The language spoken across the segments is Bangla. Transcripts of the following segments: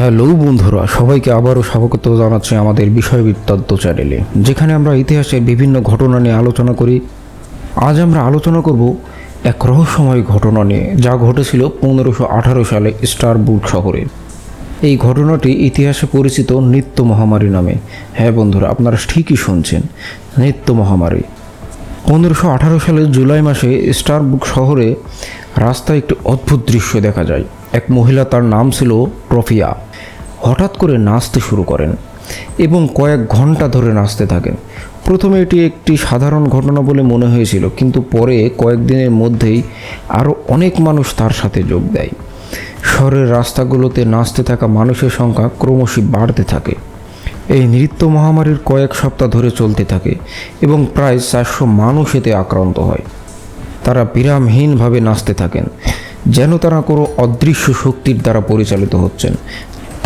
হ্যালো বন্ধুরা, সবাইকে আবারও স্বাগত জানাচ্ছি আমাদের বিষয় বৃত্তান্ত চ্যানেলে, যেখানে আমরা ইতিহাসের বিভিন্ন ঘটনা নিয়ে আলোচনা করি। আজ আমরা আলোচনা করব এক রহস্যময় ঘটনা নিয়ে, যা ঘটেছিল পনেরোশো আঠারো সালে স্টারবুট শহরে। এই ঘটনাটি ইতিহাসে পরিচিত নিত্য মহামারী নামে। হ্যাঁ বন্ধুরা, আপনারা ঠিকই শুনছেন, নিত্য মহামারী। পনেরোশো আঠারো সালের জুলাই মাসে স্টারবুক শহরে রাস্তায় একটি অদ্ভুত দৃশ্য দেখা যায়। এক মহিলা তার নাম ছিল ট্রফিয়া হঠাৎ করে নাচতে শুরু করেন এবং কয়েক ঘণ্টা ধরে নাচতে থাকেন। প্রথমে এটি একটি সাধারণ ঘটনা বলে মনে হয়েছিল, কিন্তু পরে কয়েকদিনের মধ্যেই আরও অনেক মানুষ তার সাথে যোগ দেয়। শহরের রাস্তাগুলোতে নাচতে থাকা মানুষের সংখ্যা ক্রমশই বাড়তে থাকে। এই নৃত্য মহামারীর কয়েক সপ্তাহ ধরে চলতে থাকে এবং প্রায় চারশো মানুষ এতে আক্রান্ত হয়। তারা বিরামহীনভাবে নাচতে থাকেন, যেন তারা কোনো অদৃশ্য শক্তির দ্বারা পরিচালিত হচ্ছেন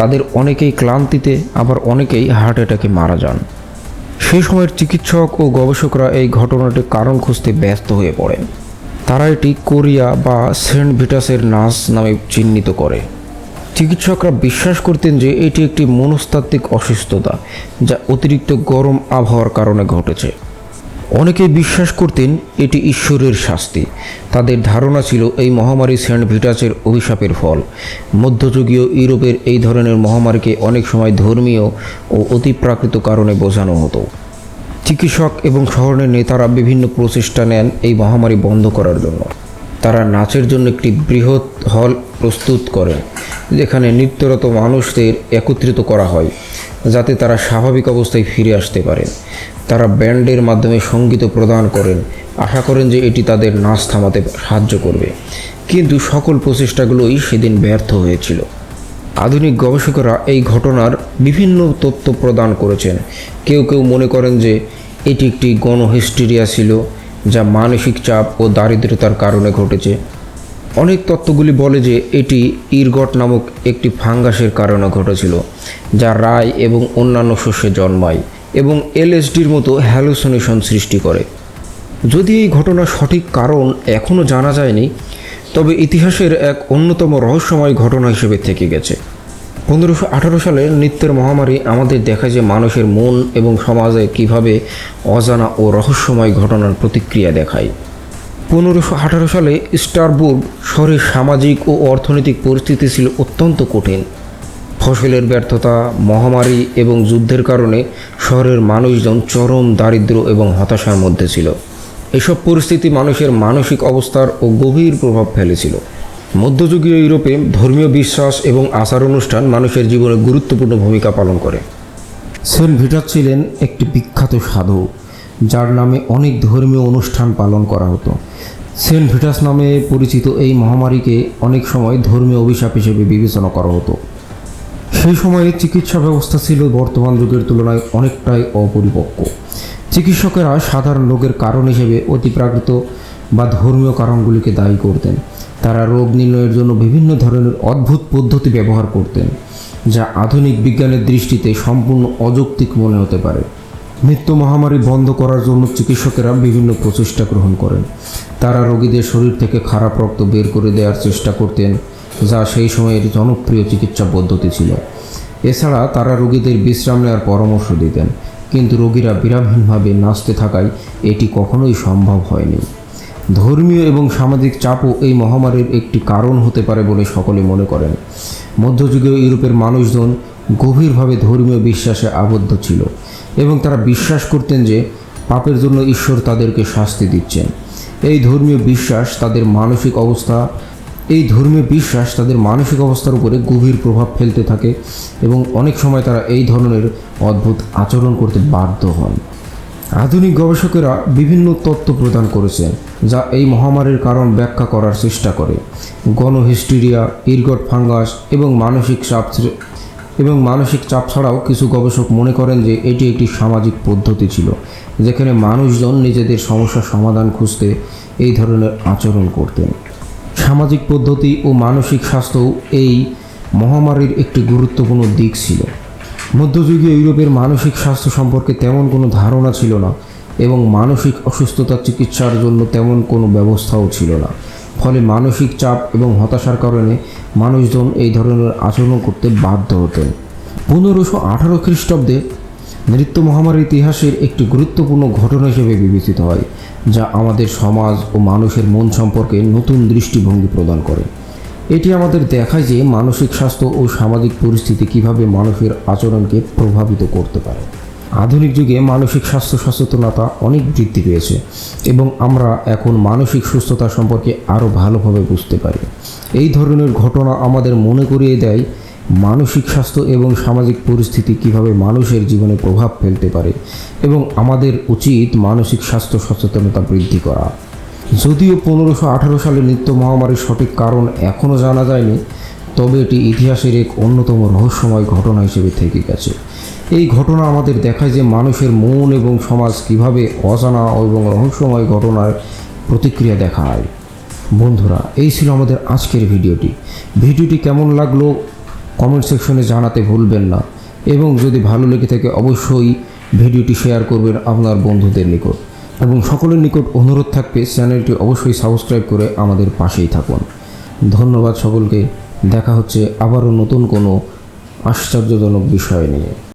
তাদের অনেকেই ক্লান্তিতে, আবার অনেকেই হার্ট অ্যাটাকে মারা যান। সেই সময়ের চিকিৎসক ও গবেষকরা এই ঘটনাটির কারণ খুঁজতে ব্যস্ত হয়ে পড়েন। তারা এটি কোরিয়া বা সেন্ট ভিটাসের নাচ নামে চিহ্নিত করে। চিকিৎসকরা বিশ্বাস করতেন যে এটি একটি মনস্তাত্ত্বিক অসুস্থতা, যা অতিরিক্ত গরম আবহাওয়ার কারণে ঘটেছে। অনেকেই বিশ্বাস করতেন এটি ঈশ্বরের শাস্তি। তাদের ধারণা ছিল এই মহামারী সেন্ট ভিটাসের অভিশাপের ফল। মধ্যযুগীয় ইউরোপের এই ধরনের মহামারীকে অনেক সময় ধর্মীয় ও অতিপ্রাকৃত কারণে বোঝানো হতো। চিকিৎসক এবং শহরের নেতারা বিভিন্ন প্রচেষ্টা নেন এই মহামারী বন্ধ করার জন্য। তারা নাচের জন্য একটি বৃহৎ হল প্রস্তুত করেন, যেখানে নৃত্যরত মানুষদের একত্রিত করা হয়। যাতে তারা স্বাভাবিক অবস্থায় ফিরে আসতে পারেন। তারা ব্যান্ডের মাধ্যমে সংগীত প্রদান করেন। আশা করেন যে এটি তাদের নাচ থামাতে সাহায্য করবে। কিন্তু সকল প্রচেষ্টাগুলোই সেদিন ব্যর্থ হয়েছিল। আধুনিক গবেষকেরা এই ঘটনার বিভিন্ন তথ্য প্রদান করেছেন। কেউ কেউ মনে করেন যে এটি একটি গণহিস্টেরিয়া ছিল, যা মানসিক চাপ ও দারিদ্রতার কারণে ঘটেছে। অনেক তত্ত্বগুলি বলে যে এটি ইরগট নামক একটি ফাঙ্গাসের কারণে ঘটেছিল, যা রায় এবং অন্যান্য শস্যে জন্মায় এবং এলএসডির মতো হ্যালুসিনেশন সৃষ্টি করে। যদি এই ঘটনার সঠিক কারণ এখনও জানা যায়নি, তবে ইতিহাসের এক অন্যতম রহস্যময় ঘটনা হিসেবে থেকে গেছে। পনেরোশো আঠারো সালে নৃত্যের মহামারী আমাদের দেখায় যে মানুষের মন এবং সমাজে কীভাবে অজানা ও রহস্যময় ঘটনার প্রতিক্রিয়া দেখায়। পনেরোশো আঠারো সালে স্টারবুর্গ শহরের সামাজিক ও অর্থনৈতিক পরিস্থিতি ছিল অত্যন্ত কঠিন। ফসলের ব্যর্থতা, মহামারী এবং যুদ্ধের কারণে শহরের মানুষজন চরম দারিদ্র্য এবং হতাশার মধ্যে ছিল। এসব পরিস্থিতি মানুষের মানসিক অবস্থার ও গভীর প্রভাব ফেলেছিল। মধ্যযুগীয় ইউরোপে ধর্মীয় বিশ্বাস এবং আচার অনুষ্ঠান মানুষের জীবনে গুরুত্বপূর্ণ ভূমিকা পালন করে। সেন্ট ভিটাস ছিলেন একটি বিখ্যাত সাধু, যার নামে অনেক ধর্মীয় অনুষ্ঠান পালন করা হতো। সেন্ট ভিটাস নামে পরিচিত এই মহামারীকে অনেক সময় ধর্মীয় অভিশাপ হিসেবে বিবেচনা করা হতো। সেই সময়ে চিকিৎসা ব্যবস্থা ছিল বর্তমান যুগের তুলনায় অনেকটাই অপরিপক্ক। চিকিৎসকেরা সাধারণ রোগের কারণ হিসেবে অতিপ্রাকৃত বা ধর্মীয় কারণগুলিকে দায়ী করতেন। তারা রোগ নির্ণয়ের জন্য বিভিন্ন ধরনের অদ্ভুত পদ্ধতি ব্যবহার করতেন, যা আধুনিক বিজ্ঞানের দৃষ্টিতে সম্পূর্ণ অযৌক্তিক মনে হতে পারে। মৃত্যু মহামারী বন্ধ করার জন্য চিকিৎসকেরা বিভিন্ন প্রচেষ্টা গ্রহণ করেন। তারা রোগীদের শরীর থেকে খারাপ রক্ত বের করে দেওয়ার চেষ্টা করতেন, যা সেই সময়ের জনপ্রিয় চিকিৎসা পদ্ধতি ছিল। এছাড়া তারা রোগীদের বিশ্রাম নেওয়ার পরামর্শ দিতেন, কিন্তু রোগীরা বিরামহীনভাবে নাচতে থাকায় এটি কখনোই সম্ভব হয়নি। ধর্মীয় এবং সামাজিক চাপও এই মহামারীর একটি কারণ হতে পারে বলে সকলে মনে করেন। মধ্যযুগীয় ইউরোপের মানুষজন গভীরভাবে ধর্মীয় বিশ্বাসে আবদ্ধ ছিল এবং তারা বিশ্বাস করতেন যে পাপের জন্য ঈশ্বর তাদেরকে শাস্তি দিচ্ছেন। এই ধর্মীয় বিশ্বাস তাদের মানসিক অবস্থা, এই ধর্মীয় বিশ্বাস তাদের মানসিক অবস্থার উপরে গভীর প্রভাব ফেলতে থাকে এবং অনেক সময় তারা এই ধরনের অদ্ভুত আচরণ করতে বাধ্য হন। আধুনিক গবেষকেরা বিভিন্ন তত্ত্ব প্রদান করেছেন যা এই মহামারীর কারণ ব্যাখ্যা করার চেষ্টা করে। গণহিস্টিরিয়া ইরগট ফাঙ্গাস এবং মানসিক চাপ এবং মানসিক চাপ ছাড়াও কিছু গবেষক মনে করেন যে এটি একটি সামাজিক পদ্ধতি ছিল, যেখানে মানুষজন নিজেদের সমস্যার সমাধান খুঁজতে এই ধরনের আচরণ করতেন। সামাজিক পদ্ধতি ও মানসিক স্বাস্থ্যও এই মহামারীর একটি গুরুত্বপূর্ণ দিক ছিল। মধ্যযুগীয় ইউরোপের মানসিক স্বাস্থ্য সম্পর্কে তেমন কোনো ধারণা ছিল না এবং মানসিক অসুস্থতার চিকিৎসার জন্য তেমন কোনো ব্যবস্থাও ছিল না। ফলে মানসিক চাপ এবং হতাশার কারণে মানুষজন এই ধরনের আচরণ করতে বাধ্য হতেন। পনেরোশো আঠারো খ্রিস্টাব্দে নৃত্য মহামারীর ইতিহাসের একটি গুরুত্বপূর্ণ ঘটনা হিসেবে বিবেচিত হয়, যা আমাদের সমাজ ও মানুষের মন সম্পর্কে নতুন দৃষ্টিভঙ্গি প্রদান করে। এটি আমাদের দেখায় যে মানসিক স্বাস্থ্য ও সামাজিক পরিস্থিতি কীভাবে মানুষের আচরণকে প্রভাবিত করতে পারে। আধুনিক যুগে মানসিক স্বাস্থ্য সচেতনতা অনেক বৃদ্ধি পেয়েছে এবং আমরা এখন মানসিক সুস্থতা সম্পর্কে আরও ভালোভাবে বুঝতে পারি। এই ধরনের ঘটনা আমাদের মনে করিয়ে দেয় মানসিক স্বাস্থ্য এবং সামাজিক পরিস্থিতি কীভাবে মানুষের জীবনে প্রভাব ফেলতে পারে এবং আমাদের উচিত মানসিক স্বাস্থ্য সচেতনতা বৃদ্ধি করা। যদিও পনেরোশো আঠারো সালে নিত্য মহামারীর সঠিক কারণ এখনও জানা যায়নি, তবে এটি ইতিহাসের এক অন্যতম রহস্যময় ঘটনা হিসেবে থেকে গেছে। এই ঘটনা আমাদের দেখায় যে মানুষের মন এবং সমাজ কীভাবে অজানা এবং রহস্যময় ঘটনার প্রতিক্রিয়া দেখায়। বন্ধুরা, এই ছিল আমাদের আজকের ভিডিওটি। ভিডিওটি কেমন লাগল কমেন্ট সেকশনে জানাতে ভুলবেন না। এবং যদি ভালো লেগে থাকে, অবশ্যই ভিডিওটি শেয়ার করবেন আপনার বন্ধুদের নিকট। এবং সকলের নিকট অনুরোধ থাকবে, চ্যানেলটি অবশ্যই সাবস্ক্রাইব করে আমাদের পাশেই থাকুন। ধন্যবাদ সকলকে। দেখা হচ্ছে আবারও নতুন কোনো আশ্চর্যজনক বিষয় নিয়ে।